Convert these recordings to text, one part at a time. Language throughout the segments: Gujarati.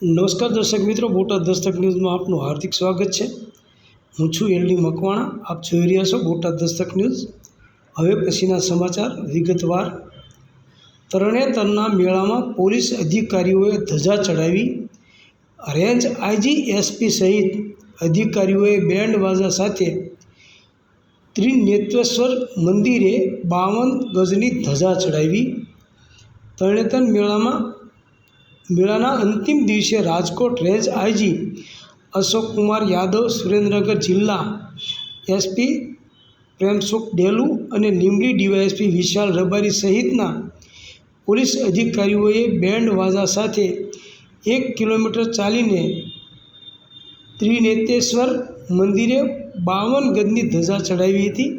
નમસ્કાર દર્શક મિત્રો, બોટાદ દસ્તક ન્યૂઝમાં આપનું હાર્દિક સ્વાગત છે. હું છું એલડી મકવાણા, આપ જોઈ રહ્યા છો બોટાદ દસ્તક ન્યૂઝ. હવે પછીના સમાચાર વિગતવાર. તરણેતરના મેળામાં પોલીસ અધિકારીઓએ ધજા ચડાવી રેન્જ આઈજી એસપી સહિત અધિકારીઓએ બેન્ડ વાજા સાથે ત્રિનેત્રેશ્વર મંદિરે બાવન ગજની ધજા ચડાવી તરણેતર મેળામાં મેળાના અંતિમ દિવસે રાજકોટ રેન્જ આઈજી અશોકકુમાર યાદવ, સુરેન્દ્રનગર જિલ્લા એસપી પ્રેમસુખ ડેલુ અને લીંબડી ડીવાયએસપી વિશાલ રબારી સહિતના પોલીસ અધિકારીઓએ બેન્ડ વાજા સાથે એક કિલોમીટર ચાલીને ત્રિનેતેશ્વર મંદિરે બાવન ગજની ધજા ચડાવી હતી.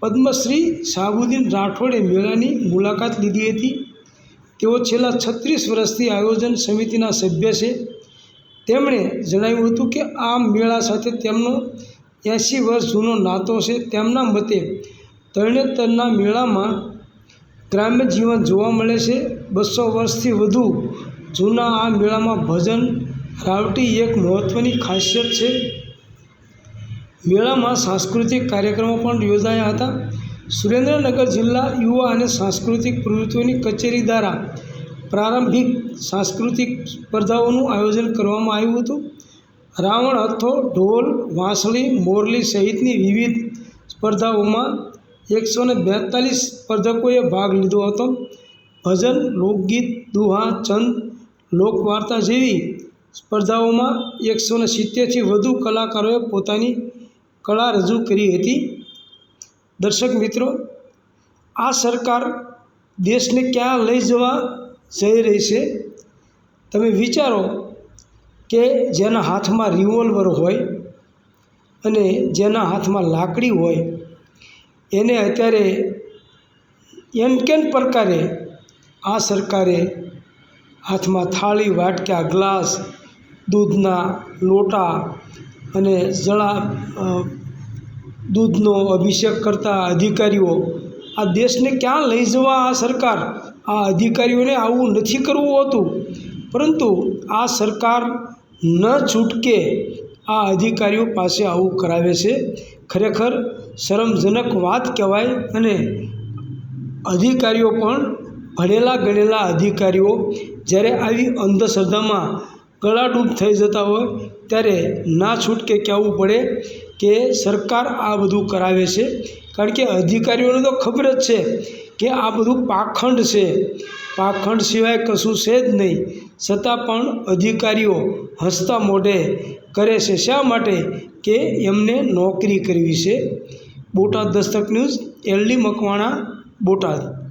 પદ્મશ્રી શાહબુદ્દીન રાઠોડે મેળાની મુલાકાત લીધી હતી. તેઓ છેલ્લા છત્રીસ વર્ષથી આયોજન સમિતિના સભ્ય છે. તેમણે જણાવ્યું હતું કે આ મેળા સાથે તેમનો એંસી વર્ષ જૂનો નાતો છે. તેમના મતે તરણેતરના મેળામાં ગ્રામ્ય જીવન જોવા મળે છે. બસો વર્ષથી વધુ જૂના આ મેળામાં ભજન, રાવટી એક મહત્ત્વની ખાસિયત છે. મેળામાં સાંસ્કૃતિક કાર્યક્રમો પણ યોજાયા હતા. સુરેન્દ્રનગર જિલ્લા યુવા અને સાંસ્કૃતિક પ્રવૃત્તિઓની કચેરી દ્વારા પ્રારંભિક સાંસ્કૃતિક સ્પર્ધાઓનું આયોજન કરવામાં આવ્યું હતું. રાવણ હથ્થો ઢોલ, વાંસળી, મોરલી સહિતની વિવિધ સ્પર્ધાઓમાં એકસો ને બેતાલીસ સ્પર્ધકોએ ભાગ લીધો હતો. ભજન, લોકગીત, દુહા, ચંદ, લોકવાર્તા જેવી સ્પર્ધાઓમાં એકસો ને સિત્તેરથી વધુ કલાકારોએ પોતાની કળા રજૂ કરી હતી. દર્શક મિત્રો, આ સરકાર દેશને ક્યાં લઈ જવા જઈ રહી છે? તમે વિચારો કે જેના હાથમાં રિવોલ્વર હોય અને જેના હાથમાં લાકડી હોય, એને અત્યારે એમ કેમ પ્રકારે આ સરકારે હાથમાં થાળી વાટક્યા ગ્લાસ, દૂધના લોટા અને જળા દૂધનો અભિષેક કરતા અધિકારીઓ, આ દેશને ક્યાં લઈ જવા આ સરકાર? આ અધિકારીઓને આવું નથી કરવું હોતું. પરંતુ આ સરકાર ન છૂટકે આ અધિકારીઓ પાસે આવું કરાવે છે. ખરેખર શરમજનક વાત કહેવાય અને અધિકારીઓ પણ ભણેલા ગણેલા અધિકારીઓ જ્યારે આવી અંધશ્રદ્ધામાં ગળાડૂબ થઈ જતા હોય, ત્યારે ના છૂટકે કહેવું પડે કે સરકાર આ બધું કરાવે છે. કારણ કે અધિકારીઓને તો ખબર જ છે કે આ બધું પાખંડ છે. પાખંડ સિવાય કશું છે જ નહીં. છતાં પણ અધિકારીઓ હસતા મોઢે કરે છે. શા માટે? કે એમને નોકરી કરવી છે. Botad Dastak news LD Makwana, Botad.